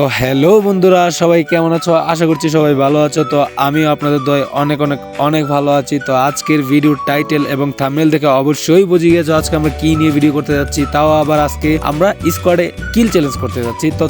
তো হ্যালো বন্ধুরা, সবাই কেমন আছো? আশা করছি সবাই ভালো আছো। তো আমিও আপনাদের দয় অনেক অনেক অনেক ভালো আছি। তো আজকের ভিডিও টাইটেল এবং থামেল দেখে অবশ্যই বুঝে গেছো আজকে আমরা কি নিয়ে ভিডিও করতে যাচ্ছি। তাও আবার আজকে আমরা স্কোয়াডে কিল চ্যালেঞ্জ করতে যাচ্ছি। তো?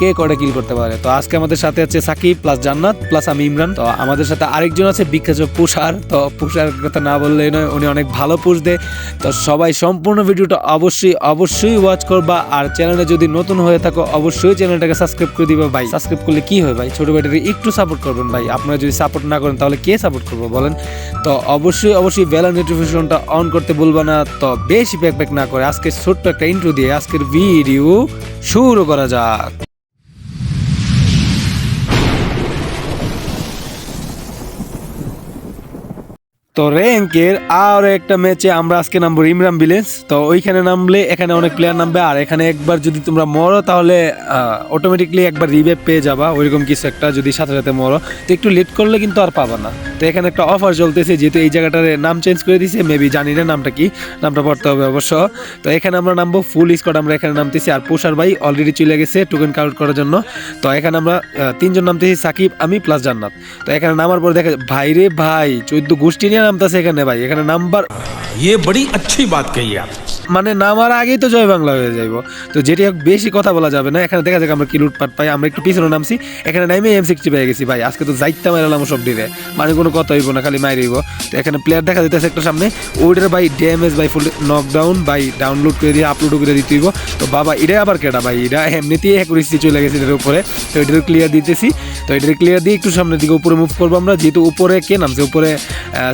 কে কটা কিল করতে পারে? তো আজকে আমাদের সাথে আছে সাকিব প্লাস জান্নাত প্লাস আমি ইমরান। তো আমাদের সাথে আরেকজন আছে বিখ্যাত পুষার। তো পুষার কথা না বললেই নয়, উনি অনেক ভালো পুষ দেয় তো সবাই সম্পূর্ণ ভিডিওটা অবশ্যই অবশ্যই ওয়াচ করবা। আর চ্যানেলে যদি নতুন হয়ে থাকো, অবশ্যই চ্যানেলটাকে সাবস্ক্রাইব করে দিবা। ভাই সাবস্ক্রাইব করলে কি হয় ভাই? ছোট ভাইটাকে একটু সাপোর্ট করবেন ভাই। আপনারা যদি সাপোর্ট না করেন, তাহলে কে সাপোর্ট করব বলেন? তো অবশ্যই অবশ্যই বেলা নোটিফিকেশনটা অন করতে বলবা না। তো বেশি প্যাক প্যাক না করে আজকে ছোট্ট একটা ইন্ট্রো দিয়ে আজকের ভিডিও শুরু করা যাক। তো র্যাঙ্কের আর একটা ম্যাচে আমরা আজকে নামবো ইমরান ভিলেজ। তো ওইখানে নামলে এখানে অনেক প্লেয়ার নামবে, আর এখানে একবার যদি তোমরা মরো তাহলে অটোমেটিকলি একবার রিভাইভ পেয়ে যাবা, ওইরকম কিছু একটা যদি সাথে সাথে মরো। তো একটু লেট করলে কিন্তু আর পাবা না। তো এখানে একটা অফার চলতেছে, যেহেতু এই জায়গাটার নাম চেঞ্জ করে দিয়েছে মেবি জানি না নামটা কি, নামটা পড়তে হবে অবশ্য। তো এখানে আমরা নামবো ফুল স্কোয়াড আমরা এখানে নামতেছি, আর পুষার ভাই অলরেডি চলে গেছে টোকেন কাউন্ট করার জন্য। তো এখানে আমরা তিনজন নামতেছি, সাকিব, আমি প্লাস জান্নাত। তো এখানে নামার পর দেখা ভাই রে ভাই, চোদ্দ গোষ্ঠী নিয়ে নামতেছে এখানে ভাই এখানে নাম্বার ये बड़ी अच्छी बात कही आप মানে নামার আগেই তো জয় বাংলা হয়ে যাইব। তো যেটি হোক, বেশি কথা বলা যাবে না। এখানে দেখা যাক আমরা কি লুটপাট পাই। আমরা একটু পিছনে নামছি। এখানে নামে এম সিক্সটি পেয়ে গেছি ভাই। আজকে তো যাইতে মারালাম সব ডিরে মানে কোনো কথা হইব না, খালি মাইরিব তো এখানে প্লেয়ার দেখা যেতেছে একটা সামনে। ওইটার ভাই damage by full knockdown by download করে দিয়ে আপলোড করে দিতে হইব। তো বাবা এটা আবার কেটা ভাই? এটা এমনিতেই অ্যাকুরেসি চলে গেছে এটার উপরে। তো এটার ক্লিয়ার দিতেছি। তো এটার ক্লিয়ার দিয়ে একটু সামনের দিকে উপরে মুভ করব আমরা। যেহেতু উপরে কে নামছে? উপরে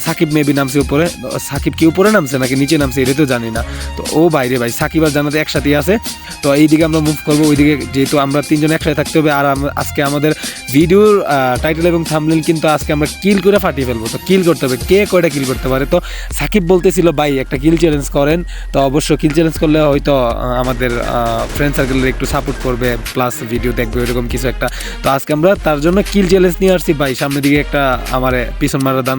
সাকিব মেবি নামছে উপরে। সাকিব কি উপরে নামছে নাকি নিচে নামছে? এটা তো জানি না। তো ও বাইরে ভাই, সাকিব আর জানাতে একসাথেই আছে। তো এইদিকে আমরা মুভ করব, ওইদিকে যেহেতু আমরা তিনজন একসাথে থাকতে হবে, আর আজকে আমাদের ভিডিওর টাইটেল এবং থামলেন কিন্তু আজকে আমরা কিল করে ফাটিয়ে ফেলব। তো কিল করতে হবে, কে কয়টা কিল করতে পারে? তো সাকিব বলতেছিল, ভাই, একটা কিল চ্যালেঞ্জ করেন। তো অবশ্য কিল চ্যালেঞ্জ করলে হয়তো আমাদের ফ্রেন্ড সার্কেলের একটু সাপোর্ট করবে প্লাস ভিডিও দেখবে এরকম কিছু একটা। তো আজকে আমরা তার জন্য কিল চ্যালেঞ্জ নিয়ে আসছি। ভাই, সামনের দিকে একটা আমার পিছন মারা দান।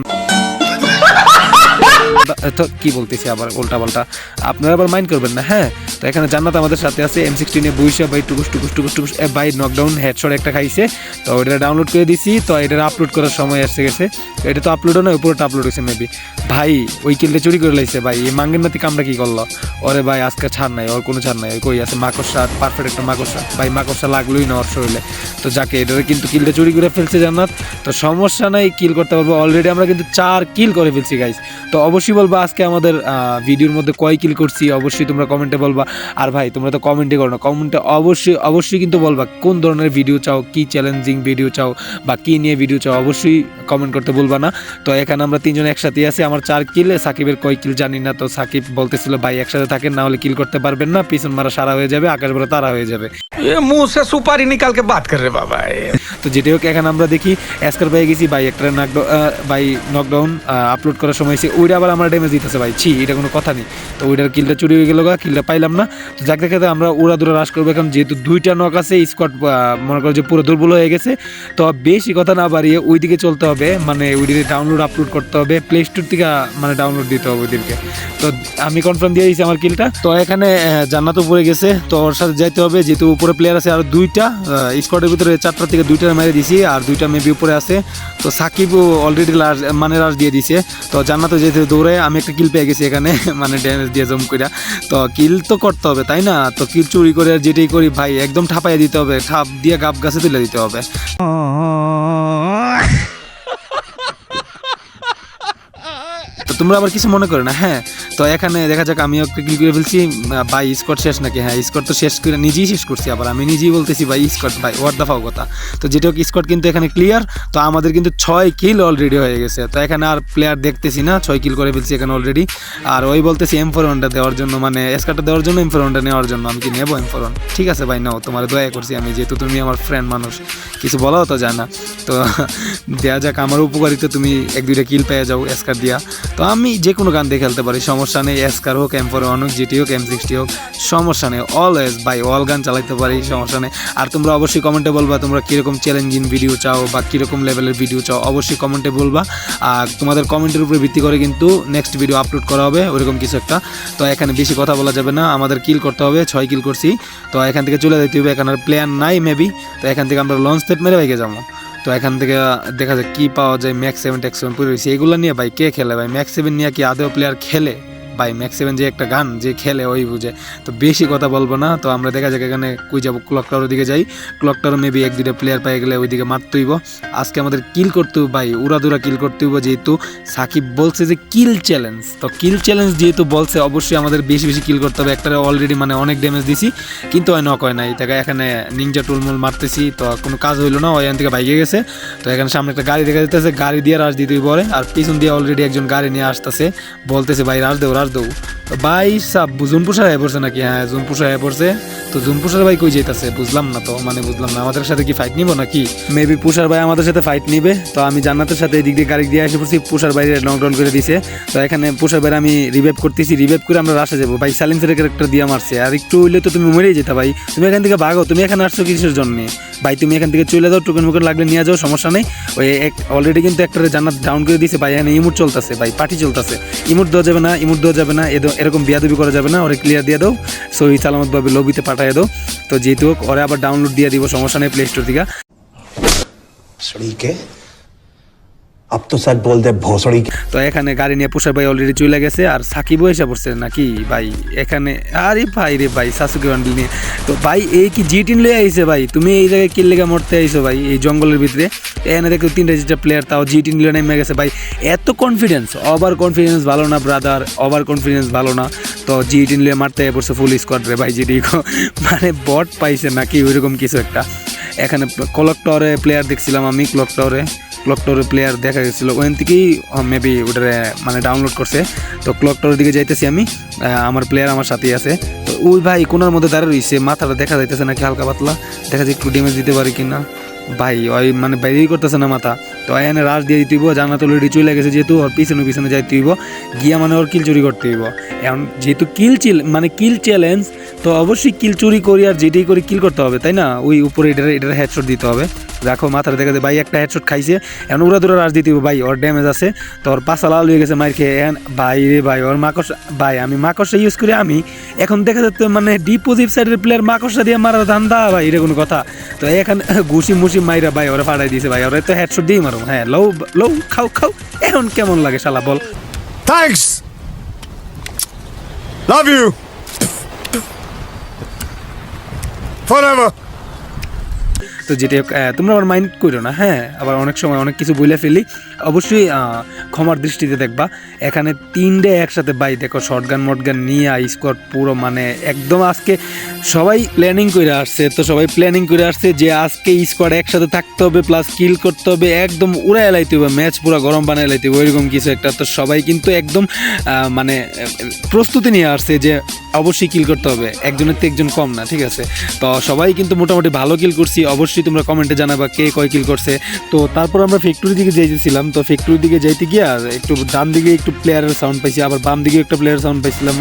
তো কি বলতেছি আবার, উল্টা পাল্টা। আপনারা আবার মাইন্ড করবেন না হ্যাঁ? তো এখানে জান্নাত আমাদের সাথে আছে এম সিক্সটিনে বইসা ভাই টুকুস টুকুস টুকুস টুকুস ভাই নকডাউন হেডশট একটা খাইছে। তো এটা ডাউনলোড করে দিছি, তো এটা আপলোড করার সময় এসে গেছে। এটা তো আপলোডও নয় উপরটা আপলোড হয়েছে মেবি ভাই, ওই কিলটা চুরি করে লাইছে, ভাই। এই মাঙ্গের নাতি কামটা কি করল? ওরে ভাই, আজকে ছাড় নাই, ওর কোনো ছাড় নাই কই আছে? মাকড়সা পারফেক্ট একটা মাকড়সা। ভাই, মাকড়সা লাগলোই না ওর শরীরে। তো যাকে, এটারে কিন্তু কিলটা চুরি করে ফেলছে জান্নাত। তো সমস্যা নাই, কিল করতে পারব। অলরেডি আমরা কিন্তু চার কিল করে ফেলছি গাইস তো অবশ্যই বলব? আজকে আমাদের ভিডিওর মধ্যে কয় কিল করছি? অবশ্যই তোমরা কমেন্টে বলবা। আর ভাই, তোমরা তো কমেন্টে করো না। কমেন্টে অবশ্যই অবশ্যই কিন্তু বলবা কোন ধরনের ভিডিও চাও, কি চ্যালেঞ্জিং ভিডিও চাও বা কী নিয়ে ভিডিও চাও, অবশ্যই কমেন্ট করতে বলবা না। তো এখানে আমরা তিনজন একসাথে আছি। আমার চার কিল সাকিবের কয় কিল জানি না। তো সাকিব বলতেছিল, ভাই, একসাথে থাকেন, না হলে কিল করতে পারবেন না। পিছন মারা সারা হয়ে যাবে, আকাশ বড় তারা হয়ে যাবে। মুসে সুপারি নিকালকে বাদ করে বাবা তো যেটি হোক, এখন আমরা দেখি অ্যাস্কার পেয়ে গেছি বাই একটা বাই নকডাউন আপলোড করার সময় এসে ওইটা আবার আমরা ড্যামেজ দিতেছে ভাই। ছি, এটা কোনো কথা নেই। তো ওইটার কিলটা চুরি হয়ে গেলো কিলটা পাইলাম না। তো যাকে দেখাতে আমরা ওরা দূরা হ্রাস করব এখন, যেহেতু দুইটা নক আছে স্কোয়াড মনে করো যে পুরো দুর্বল হয়ে গেছে। তো বেশি কথা না বাড়িয়ে ওইদিকে চলতে হবে মানে ওইদিকে ডাউনলোড আপলোড করতে হবে প্লে স্টোর থেকে মানে ডাউনলোড দিতে হবে ওইদিকে তো আমি কনফার্ম দিয়ে দিয়েছি আমার কিলটা তো এখানে জান্নাতও পড়ে গেছে, তো ওর সাথে যাইতে হবে, যেহেতু উপরে প্লেয়ার আছে আর দুইটা স্কোয়াডের ভিতরে চারটার থেকে দুইটা মেরে দিছি আর দুইটা মেবি উপরে আছে। তো সাকিব অলরেডি মানে লাশ দিয়ে দিছে। তো জানা তো যেহেতু দৌড়ে আমি একটা কিল পেয়ে গেছি এখানে মানে ড্যামেজ দিয়ে জম করে তো কিল তো করতে হবে, তাই না? তো কিল চুরি করে যেটাই করি, ভাই, একদম ঠাপাইয়া দিতে হবে। ঠাপ দিয়ে গাব গাছে তুলে দিতে হবে তো তোমরা আবার কিছু মনে করো না হ্যাঁ? তো এখানে দেখা যাক, আমিও কিল করে ফেলছি ভাই স্কট শেষ নাকি? হ্যাঁ স্কট তো শেষ করে নিজেই শেষ করছি আবার। আমি নিজেই বলতেছি, ভাই স্কট ভাই ওয়ার দা ফাও কথা। তো যেটা হোক স্কট কিন্তু এখানে ক্লিয়ার তো আমাদের কিন্তু ছয় কিল অলরেডি হয়ে গেছে। তো এখানে আর প্লেয়ার দেখতেছি না, ছয় কিল করে ফেলছি এখানে অলরেডি আর ওই বলতেছি এম ফোর ওয়ানটা দেওয়ার জন্য মানে স্কারটা দেওয়ার জন্য এম ফোর ওয়ানটা নেওয়ার জন্য আমি কি নেব এম ফোর ওয়ান ঠিক আছে ভাই, নাও, তোমার দয়া করছি, আমি যেহেতু তুমি আমার ফ্রেন্ড মানুষ, কিছু বলাও তো জানা তো দেয়া যাক, আমার উপকারিতা তুমি এক দুইটা কিল পেয়ে যাও স্কার দিয়া। তো আমি যে কোনো গান দিয়ে খেলতে পারি, সমস্যা নেই এসকার হোক এম ফোর ওয়ান হোক জিটি হোক এম সিক্সটি হোক, সমস্যা নেই অলওয়েজ বাই অল গান চালাতে পারি, সমস্যা নেই। আর তোমরা অবশ্যই কমেন্টে বলবা তোমরা কীরকম চ্যালেঞ্জিং ভিডিও চাও বা কীরকম লেভেলের ভিডিও চাও, অবশ্যই কমেন্টে বলবা। আর তোমাদের কমেন্টের উপরে ভিত্তি করে কিন্তু নেক্সট ভিডিও আপলোড করা হবে, ওরকম কিছু একটা। তো এখানে বেশি কথা বলা যাবে না, আমাদের কিল করতে হবে, ছয় কিল করছি। তো এখান থেকে চলে যেতে হবে, এখানে প্ল্যান নাই মেবি তো এখান থেকে আমরা লঞ্চ সেট মেরে বাইকে যাব। তো এখান থেকে দেখা যায় কি পাওয়া যায় ম্যাক্স সেভেন ট্যাক্স সেভেন পুরো রয়েছে এগুলো নিয়ে ভাই কে খেলে ভাই? ম্যাক্স সেভেন নিয়ে কি আদৌ প্লেয়ার খেলে? ভাই ম্যাক্স সেভেন যে একটা গান যে খেলে ওই বুঝে। তো বেশি কথা বলব না, তো আমরা দেখা যাক এখানে কুই যাব। ক্লক টাওয়ারের দিকে যাই। ক্লক টাওয়ার মেবি এক দুইটা প্লেয়ার পেয়ে গেলে ওইদিকে মারতে হইব আজকে আমাদের কিল করতে হইব ভাই, উড়াদুরা কিল করতে হইব যেহেতু। সাকিব বলছে যে কিল চ্যালেঞ্জ তো কিল চ্যালেঞ্জ যেহেতু বলছে, অবশ্যই আমাদের বেশি বেশি কিল করতে হবে। একটা অলরেডি মানে অনেক ড্যামেজ দিছি, কিন্তু ওই নক হয় নাই। তাকে এখানে নিঞ্জা টুলমুল মারতেছি, তো কোনো কাজ হইল না, ওই এখান থেকে বাইকে গেছে। তো এখানে সামনে একটা গাড়ি দেখা যেতেছে গাড়ি দিয়ে রাশ দিতে পরে আর পিছন দিয়ে অলরেডি একজন গাড়ি নিয়ে আসতেছে। বলতেছে, ভাই রাশ দেও রাশ তো ভাই সাব জুনপুষার হয়ে পড়ছে নাকি? হ্যাঁ জুনপুষা হয়ে পড়ছে তো জুনপুষার ভাই কই যেতেছে বুঝলাম না তো মানে বুঝলাম না। আমাদের সাথে কি ফাইট নিব নাকি? মেবি পুষার ভাই আমাদের সাথে ফাইট নিবে। তো আমি জান্নাতের সাথে এদিক দিয়ে গাড়ি দিয়ে এসে পড়ছি, পুষার বাইরে লকডাউন করে দিছে। তো এখানে পুষার বাইরে আমি রিভাইভ করতেছি রিভাইভ করে আমরা রাশে যাব। ভাই সাইলেন্সের ক্যারেক্টার দিয়ে মারছে। আর একটু হইলে তো তুমি মরেই যেতে ভাই। তুমি এখান থেকে ভাগো, তুমি এখানে আসছো কিসের জন্য? ভাই, তুমি এখান থেকে চলে যাও টোকেন মুকেন লাগলে নিয়ে যাও, সমস্যা নেই। ওই এক অলরেডি কিন্তু একটা জান্নাত ডাউন করে দিয়েছে, ভাই, এখানে ইমুট চলতেছে, ভাই, পার্টি চলতেছে। ইমুট দেওয়া যাবে না, ইমুট দেওয়া যাবে না এরকম বিয়াদবি করা যাবে না, ওরে ক্লিয়ার দিয়ে দাও সহি সালামতভাবে লবিতে পাঠিয়ে দাও। তো যেহেতু ওরে আবার ডাউনলোড দিয়ে দিব, সমস্যা নেই প্লে স্টোর থেকে। আপ তো স্যার বলতে ভোসড়ি তো এখানে গাড়ি নিয়ে পুষার ভাই অলরেডি চলে গেছে, আর সাকিবও এসে পড়ছে নাকি? ভাই, এখানে আরে ভাই রে ভাই সাসুকে বান্ডিল নিয়ে। তো ভাই, এই কি জিটিন লয়ে আইছে ভাই? তুমি এই জায়গায় কিল লেগে মরতে আইছো ভাই, এই জঙ্গলের ভিতরে? এখানে দেখো তিনটা যেটা প্লেয়ার তাও জিটিন লয়ে নেমে গেছে। ভাই, এত কনফিডেন্স ওভার কনফিডেন্স ভালো না ব্রাদার ওভার কনফিডেন্স ভালো না। তো জিটিন লয়ে মারতে পড়ছে ফুল স্কোয়াড রে ভাই জিটি মানে বট পাইছে নাকি ওইরকম কিছু একটা। এখানে ক্লক প্লেয়ার দেখছিলাম আমি ক্লক ক্লক টাওয়ারের প্লেয়ার দেখা গেছিল। ওখান থেকেই মেবি ওটারে মানে ডাউনলোড করছে। তো ক্লক টাওয়ারের দিকে যাইতেছি আমি। আমার প্লেয়ার আমার সাথেই আছে। তো ওই ভাই কোনার মধ্যে দাঁড়িয়ে রয়েছে মাথাটা দেখা যাইতেছে নাকি হালকা পাতলা। দেখা যায় একটু ড্যামেজ দিতে পারি কিনা। ভাই, ওই মানে বাইরেই করতেছে না মাথা। তো এনে রাশ দিয়ে দিতে হইব, জান্নাত অলরেডি চলে গেছে যেহেতু, ওর পিছনে পিছনে যাইতে হইব। গিয়া মানে ওর কিল চুরি করতে হইব। এখন যেহেতু কিল চিল মানে কিল চ্যালেঞ্জ তো অবশ্যই কিল চুরি করি আর যেটাই করে কিল করতে হবে, তাই না? ওই উপরে এটার এটার হেডশট দিতে হবে। দেখো, মাথার দেখা যায় ভাই একটা হেডশট খাইছে। এখন উড়া দুরা রাশ দিতে ভাই, ওর ড্যামেজ আছে। তো ওর পাশা লাল হয়ে গেছে মার খেয়ে। এখন ভাই রে ভাই, ওর মাকড়সা ভাই, আমি মাকড়সা ইউজ করি, আমি এখন দেখা যাচ্ছে মানে ডিপোজিট সাইডের প্লেয়ার মাকড়সা দিয়ে মারার ধান্দা, ভাই, এটা কোনো কথা। তো এখানে ঘুষি মুসি মাইরা ভাই, ওরা ফাটাই দিয়েছে ভাই, ওরা তো হেডশট দিয়ে মারো। হ্যাঁ লও লও খাও খাও এখন কেমন লাগে শালা বল Thanks. Love you. Forever. তো যেটা তোমরা আবার মাইন্ড করো না হ্যাঁ আবার অনেক সময় অনেক কিছু বলে ফেলি অবশ্যই ক্ষমার দৃষ্টিতে দেখবা এখানে তিনটে একসাথে বাই দেখো শর্টগান মটগান নিয়ে স্কোয়াড পুরো মানে একদম আজকে সবাই প্ল্যানিং করে আসছে, তো সবাই প্ল্যানিং করে আসছে যে আজকে স্কোয়াড একসাথে থাকতে হবে প্লাস কিল করতে হবে, একদম উড়াই এলাইতে হবে ম্যাচ পুরো গরম বানাই এলাইতে হবে, ওইরকম কিছু একটা। তো সবাই কিন্তু একদম মানে প্রস্তুতি নিয়ে আসছে যে অবশ্যই কিল করতে হবে, একজনের তো একজন কম না, ঠিক আছে? তো সবাই কিন্তু মোটামুটি ভালো কিল করছি, অবশ্যই তোমরা কমেন্টে জানাবা কে কয় কিল করছে। তো তারপর আমরা ফ্যাক্টরি দিকে যাইতেছিলাম, তো ফ্যাক্টরির দিকে যাইতে গিয়ে একটু ডান দিকে একটু প্লেয়ারের সাউন্ড পাইছি, আবার বাম দিকে একটা প্লেয়ার সাউন্ড পাইছিলাম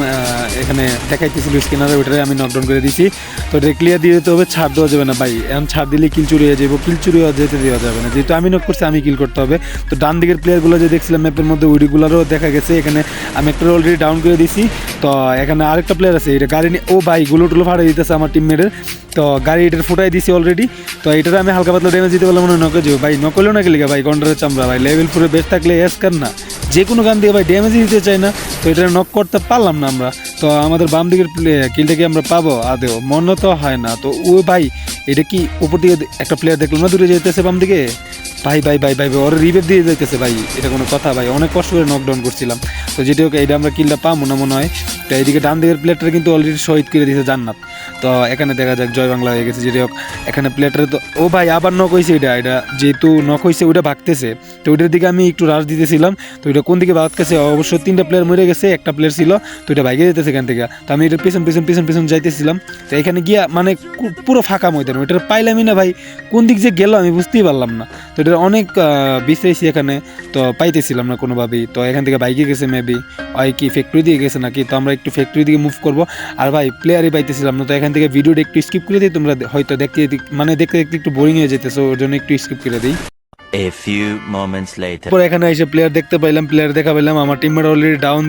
এখানে দেখাইতেছিল স্ক্যানারে ওটারে আমি নকডাউন করে দিছি, তো এটা ক্লিয়ার দিয়ে দিতে হবে, ছাড় দেওয়া যাবে না ভাই। এখন ছাড় দিলে কিল চুরি হয়ে যাব কিল চুরি যেতে দেওয়া যাবে না। যেহেতু আমি নক করছি, আমি কিল করতে হবে। তো ডান দিকের প্লেয়ারগুলো যে দেখছিলাম ম্যাপের মধ্যে, ওইগুলোরও দেখা গেছে। এখানে আমি একটা অলরেডি ডাউন করে দিছি। তো এখানে আরেকটা প্লেয়ার আছে, এটা গাড়ি নিয়ে ও ভাই, গুলো টুলো ফাটাই দিতেছে আমার টিমমেটের তো গাড়ি এটার ফুটাই দিছি অলরেডি তো এটার আমি হালকা পাতলা ড্যামেজ দিতে পারলাম মনে হয় নকে ভাই নকলেও না গেলে ভাই, গন্ডারের চামড়া, ভাই লেভেল ফোরে বেস্ট থাকলে এস কার না। যে কোনো গান দিয়ে ভাই ড্যামেজই দিতে চাই না। তো এটা নক করতে পারলাম না আমরা। তো আমাদের বাম দিকের কিলটা কি আমরা পাবো, আদেও। মনে তো হয় না। তো ও ভাই, এটা কি উপর দিকে একটা প্লেয়ার দেখলাম না, দূরে যেতেছে বাম দিকে? ভাই ভাই ভাই ভাই ওর রিভেভ দিয়ে যাইতেছে ভাই। এটা কোনো কথা ভাই, অনেক কষ্ট করে নকডাউন করছিলাম। তো যেটা হোক এটা আমরা কিলটা পাবো না মনে হয়। তো এইদিকে ডান দিকের প্লেয়ারটা কিন্তু অলরেডি শহীদ করে দিয়েছে জান্নাত। তো এখানে দেখা যাক, জয় বাংলা হয়ে গেছে। যেটা হোক, এখানে প্লেটারে তো ও ভাই, আবার নক হয়েছে এটা এটা যেহেতু নক হয়েছে ওইটা ভাগতেছে। তো ওইটার দিকে আমি একটু রাশ দিতেছিলাম। তো ওইটা কোন দিকে ভাগতেছে? অবশ্য তিনটা প্লেয়ার মরে গেছে, একটা প্লেয়ার ছিল, তো ওইটা ভাগে যেতেছে এখান থেকে। তো আমি এটা পিছন পিছন পিছন পিছন যাইতেছিলাম। তো এখানে গিয়া মানে পুরো ফাঁকা ময়দান ওইটা পাইলামই না ভাই। কোন দিক যে গেল আমি বুঝতেই পারলাম না। তো এটা অনেক বিশ্রাইছি এখানে, তো পাইতেছিলাম না কোনোভাবেই। তো এখান থেকে বাইকে গেছে মেবি হয় কি ফ্যাক্টরি দিয়ে গেছে নাকি? তো আমরা একটু ফ্যাক্টরি দিকে মুভ করব। আর ভাই প্লেয়ারই পাইতেছিলাম না, তো এখান থেকে ভিডিওটা একটু স্কিপ করে দিই, তোমরা হয়তো দেখতে দেখতে- মানে দেখতে দেখতে একটু বোরিং হয়ে যেতেছে, ওর জন্য একটু স্কিপ করে দিই। A few moments later. তারপর এখানে এসে প্লেয়ার দেখতে পাইলাম প্লেয়ার দেখা পাইলাম আমার টিমমেট অলরেডি ডাউন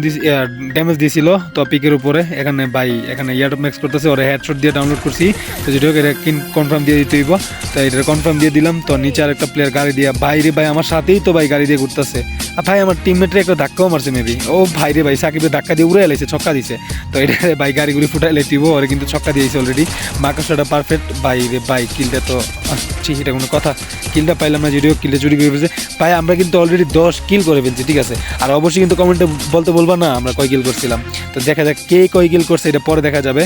ড্যামেজ দিছিল তো পিকের উপরে। এখানে বাই এখানে ইয়ার ম্যাক্স করতেছে, ওরা হেডশট দিয়ে ডাউনলোড করছি। তো যেটা হোক এটা কনফার্ম দিয়ে দিতে হইব। তো এটা কনফার্ম দিয়ে দিলাম, তো নিচে আর একটা প্লেয়ার গাড়ি দিয়ে, ভাই রে ভাই, আমার সাথেই তো ভাই গাড়ি দিয়ে ঘুরতেছে। আর ভাই, আমার টিমমেটরে একটা ধাক্কাও মারছে মেবি ও ভাই রে ভাই, সাকিবের ধাক্কা দিয়ে উড়ে এলাইছে ছক্কা দিছে। তো এটা ভাই, গাড়িগুলি ফুটাই লেটিব ওরে কিন্তু ছক্কা দিয়েছে অলরেডি মাকাশটা পারফেক্ট ভাই রে ভাই কিলটা তো ছি, এটা কোনো কথা। কিলটা পাইলাম না, যদিও কিলটা চুরি করে ফেলছে। ভাই, আমরা কিন্তু অলরেডি দশ কিল করে ফেলছি, ঠিক আছে? আর অবশ্যই কিন্তু কমেন্টে বলতে বলবা না, আমরা কয় কিল করছিলাম। তো দেখা যাক কে কয় কিল করছে, এটা পরে দেখা যাবে।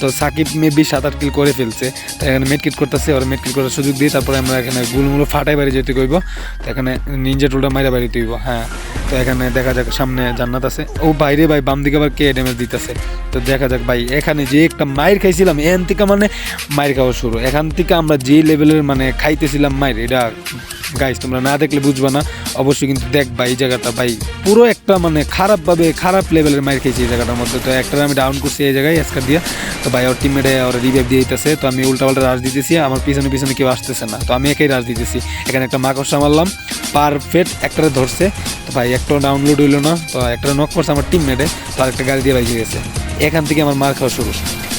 তো সাকিব মেবি সাত আট কিল করে ফেলছে। তো এখানে মেটকিট করতেছে, ওরা মেটকিট করার সুযোগ দিয়ে তারপরে আমরা এখানে গুলমুলো ফাটাই বাড়ি যেতে কইব। তো এখানে নিনজা টুলটা মাইরা বাড়ি তুইব হ্যাঁ। তো এখানে দেখা যাক, সামনে জান্নাত আছে। ও বাইরে ভাই, বাম দিকে আবার কে ড্যামেজ দিতেছে? তো দেখা যাক ভাই, এখানে যে একটা মায়ের খাইছিলাম, এখান থেকে মানে মায়ের খাওয়া শুরু। এখান থেকে আমরা যে লেভেলের মানে খাইতেছিলাম মায়ের এটা গাইস তোমরা না দেখলে বুঝবা না। অবশ্যই কিন্তু দেখবা এই জায়গাটা ভাই। পুরো একটা মানে খারাপভাবে খারাপ লেভেলের মায়ের খেয়েছি এই জায়গাটার মধ্যে। তো একটা আমি ডাউন করছি এই জায়গায় এসকার দিয়ে। তো ভাই, ওর টিমমেটে ওর রিভাইভ দিয়ে দিতেছে। তো আমি উল্টা পাল্টা রাশ দিতেছি। আমার পিছনে পিছনে কেউ আসতেছে না। তো আমি একাই রাশ দিতেছি। এখানে একটা মাকড়সা মারলাম পারফেক্ট একটা ধরছে। তো ভাই একটা ডাউনলোড হইল না। তো একটা নক করছে আমার টিম টিমমেটে তো আরেকটা গাড়ি দিয়ে বাইকে গেছে। এখান থেকে আমার মার খাওয়া শুরু।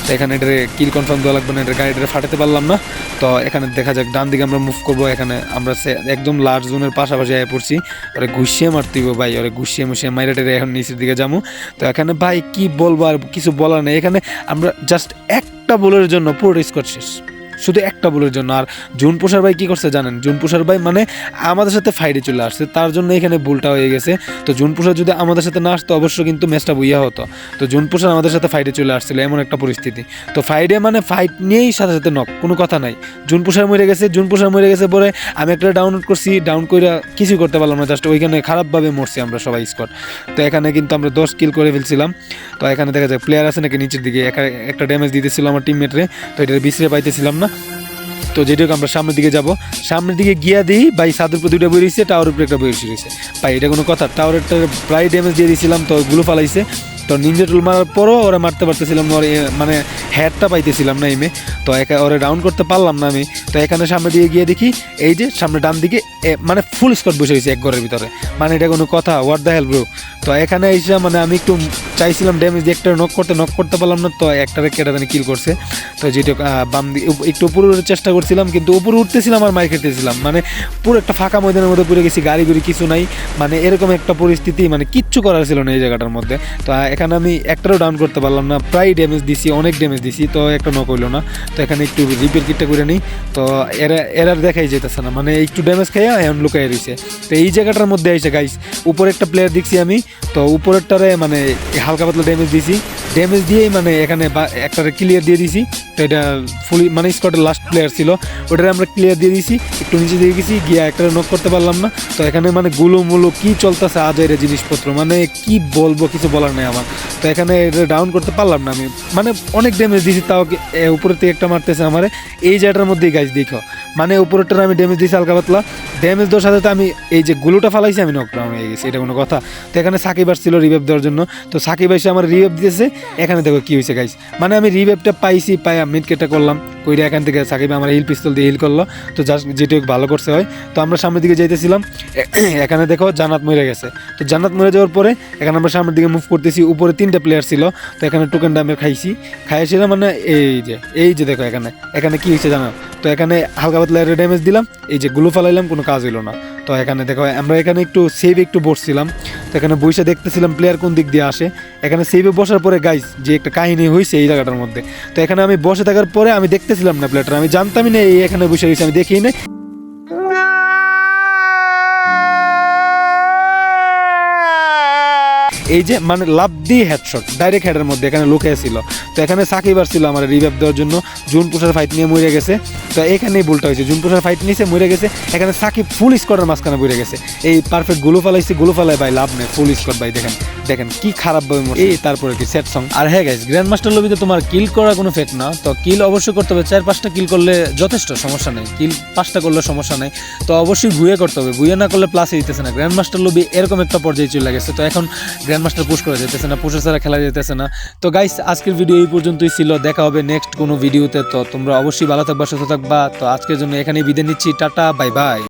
তো এখানে এটা কিল কনফার্ম দেওয়া লাগবে না এটা গাড়িটা ফাটাতে পারলাম না। তো এখানে দেখা যাক, ডান দিকে আমরা মুভ করব। এখানে আমরা একদম লার্জ জোনের পাশাপাশি আয় পড়ছি। আরে ঘুষিয়ে মারতে হইবো ভাই, ওরা ঘুষিয়ে মুসিয়ে মাইরা টেরে এখন নিচের দিকে যাব। তো এখানে ভাই কি বলব আর কিছু বলার নেই। এখানে আমরা জাস্ট একটা বলের জন্য পুরো স্কোর শেষ। শুধু একটা বলের জন্য। আর জুন প্রসার ভাই কী করছে জানেন? জুন প্রসার ভাই মানে আমাদের সাথে ফাইডে চলে আসছে, তার জন্য এখানে ভুলটা হয়ে গেছে। তো জুন প্রসার যদি আমাদের সাথে না আসতো, অবশ্য কিন্তু ম্যাচটা বইয়া হতো। তো জুন প্রসার আমাদের সাথে ফাইডে চলে আসছিল, এমন একটা পরিস্থিতি। তো ফাইডে মানে ফাইট নিয়েই সাথে সাথে নক কোনো কথা নাই। জুন প্রসার মরে গেছে জুন প্রসার মরে গেছে পরে আমি একটা ডাউনলোড করছি ডাউন করে কিছু করতে পারলাম না জাস্ট ওইখানে খারাপভাবে মরছি আমরা সবাই স্কট তো এখানে কিন্তু আমরা দশ কিল করে ফেলছিলাম। তো এখানে দেখা যায় প্লেয়ার আছে নাকি নিচের দিকে, একা- একটা ড্যামেজ দিতেছিল আমার টিমমেটরে তো এটা বিছড়ে পাইতেছিলাম না। তো যেটুকু আমরা সামনের দিকে যাব। সামনের দিকে গিয়া দিই ভাই সাদের উপর দুইটা বেরিয়েছে টাওয়ার উপরে একটা বেরিয়ে রয়েছে ভাই, এটা কোনো কথা টাওয়ারেরটা প্রায় ড্যামেজ দিয়ে দিয়েছিলাম, তো গুলো ফালাইছে। তো নিনজা টুল মারার পরও ওরা মারতে পারতেছিলাম না, ওরা মানে হেডটা পাইতেছিলাম না এমে তো একা ওরা ডাউন করতে পারলাম না আমি। তো এখানে সামনে দিয়ে গিয়ে দেখি, এই যে সামনে ডান দিকে মানে ফুল স্কট বসে গেছে এক ঘরের ভিতরে। মানে এটা কোনো কথা হোয়াট দ্য হেল ব্রো তো এখানে এসে মানে আমি একটু চাইছিলাম ড্যামেজ দিয়ে একটা নক করতে নক করতে পারলাম না, তো একটারে কেটে কিল করছে। তো যেটা বাম একটু উপরে উঠার চেষ্টা করছিলাম, কিন্তু উপরে উঠতেছিলাম আর মার খেতেছিলাম। মানে পুরো একটা ফাঁকা ময়দানের মধ্যে পড়ে গেছি, গাড়ি গুড়ি কিছু নাই। মানে এরকম একটা পরিস্থিতি মানে কিচ্ছু করার ছিল না এই জায়গাটার মধ্যে। তো এখানে আমি একটারও ডাউন করতে পারলাম না, প্রায় ড্যামেজ দিছি, অনেক ড্যামেজ দিছি, তো একটা নক হইল না। তো এখানে একটু রিপেয়ার কিটটা করে নিই। তো এরা এরা দেখাই যেতেছে না মানে একটু ড্যামেজ খাইয়া এখন লুকাই রয়েছে তো এই জায়গাটার মধ্যে এসে গাইস উপরে একটা প্লেয়ার দেখছি আমি, তো উপরেরটারে মানে হালকা পাতলা ড্যামেজ দিছি ড্যামেজ দিয়েই মানে এখানে একটারে ক্লিয়ার দিয়ে দিছি। তো এটা ফুলি মানে স্কটের লাস্ট প্লেয়ার ছিল। ওটারে আমরা ক্লিয়ার দিয়ে দিছি। একটু নিচে দিয়ে গেছি, গিয়ে একটা নক করতে পারলাম না। তো এখানে মানে গুলো মুলো কী চলতেছে আজ এর জিনিসপত্র? মানে কি বলব, কিছু বলার নেই আমার। তো এখানে এটা ডাউন করতে পারলাম না আমি। মানে অনেক ড্যামেজ দিয়েছি, তাও উপরের থেকে একটা মারতেছে আমারে। এই জায়গাটার মধ্যেই গাছ দেখো। মানে উপরেরটার আমি ড্যামেজ দিয়েছি হালকা পাতলা। ড্যামেজ দেওয়ার সাথে আমি এই যে গুলোটা ফালাইছি, আমি নকডাউন হয়ে গেছি, এটা কোনো কথা। তো এখানে সাকিব আসছিল রিভেভ দেওয়ার জন্য। তো সাকিব এসে আমার রিভেভ দিয়েছে এখানে দেখো কি হয়েছে গাইস মানে আমি রিভেভটা পাইছি পাই মিটকেটটা করলাম, কইরা এখান থেকে সাকিব আমার হিল পিস্তল দিয়ে হিল করল। তো জাস্ট যেটুকু ভালো করছে হয়। তো আমরা সামনের দিকে যাইতেছিলাম এখানে দেখো জান্নাত মরে গেছে। তো জান্নাত মরে যাওয়ার পরে এখানে আমরা সামনের দিকে মুভ করতেছি, উপরে তিনটা প্লেয়ার ছিল। তো এখানে টোকেন ডামের খাইছি। খাইছিলাম মানে এই যে এই যে দেখো এখানে। এখানে কি হয়েছে জানো? তো এখানে হালকা পাতলা ড্যামেজ দিলাম, এই যে গুলো ফালাইলাম, কোনো কাজ হইল না। তো এখানে দেখো আমরা এখানে একটু সেভ একটু বসছিলাম। এখানে বসে দেখতেছিলাম প্লেয়ার কোন দিক দিয়ে আসে। এখানে সেভে বসার পরে গাইস যে একটা কাহিনী হয়েছে এই জায়গাটার মধ্যে। তো এখানে আমি বসে থাকার পরে আমি দেখতেছিলাম না প্লেয়ারটা আমি জানতামই না এই এখানে বসে গেছে আমি দেখি এই যে মানে লাভ দিয়ে হেডশট ডাইরেক্ট হেডের মধ্যে এখানে লুকে ছিল। তো এখানে সাকিব আর ছিল আমার রিভাইভ দেওয়ার জন্য, জুন পুষার ফাইট নিয়ে মরে গেছে। তো এখানেই ভুলটা হয়েছে, জুন পুষার ফাইট নিয়েছে মরে গেছে, এখানে সাকিব ফুল স্কোয়ারের মাঝখানে মরে গেছে। এই পারফেক্টগুলো ফালাইছে, গুলো ফালাই ভাই, লাভ নেই ফুল স্কোয়ার ভাই, দেখেন দেখেন কি খারাপ ভাবে এই তারপরে কি সেট সং আর হ্যাঁ গাইস গ্র্যান্ড মাস্টার লবিতে তোমার কিল করা কোনো ফেক না, তো কিল অবশ্যই করতে হবে, চার পাঁচটা কিল করলে যথেষ্ট, সমস্যা নেই। কিল পাঁচটা করলে সমস্যা নেই, তো অবশ্যই ভুয়ে করতে হবে ভুয়ে না করলে প্লাসে দিতেছে না। গ্র্যান্ড মাস্টার লবি এরকম একটা পর্যায়ে চলে গেছে, তো এখন গ্র্যান্ড মাস্টার পুশ করা যেতেছে না পুষে খেলা যেতেছে না। তো গাইস আজকের ভিডিও এই পর্যন্তই ছিল। দেখা হবে নেক্সট কোনো ভিডিওতে তো। তোমরা অবশ্যই ভালো থাকবা, সুস্থ থাকবা। তো আজকের জন্য এখানেই বিদায় নিচ্ছি। Tata bye bye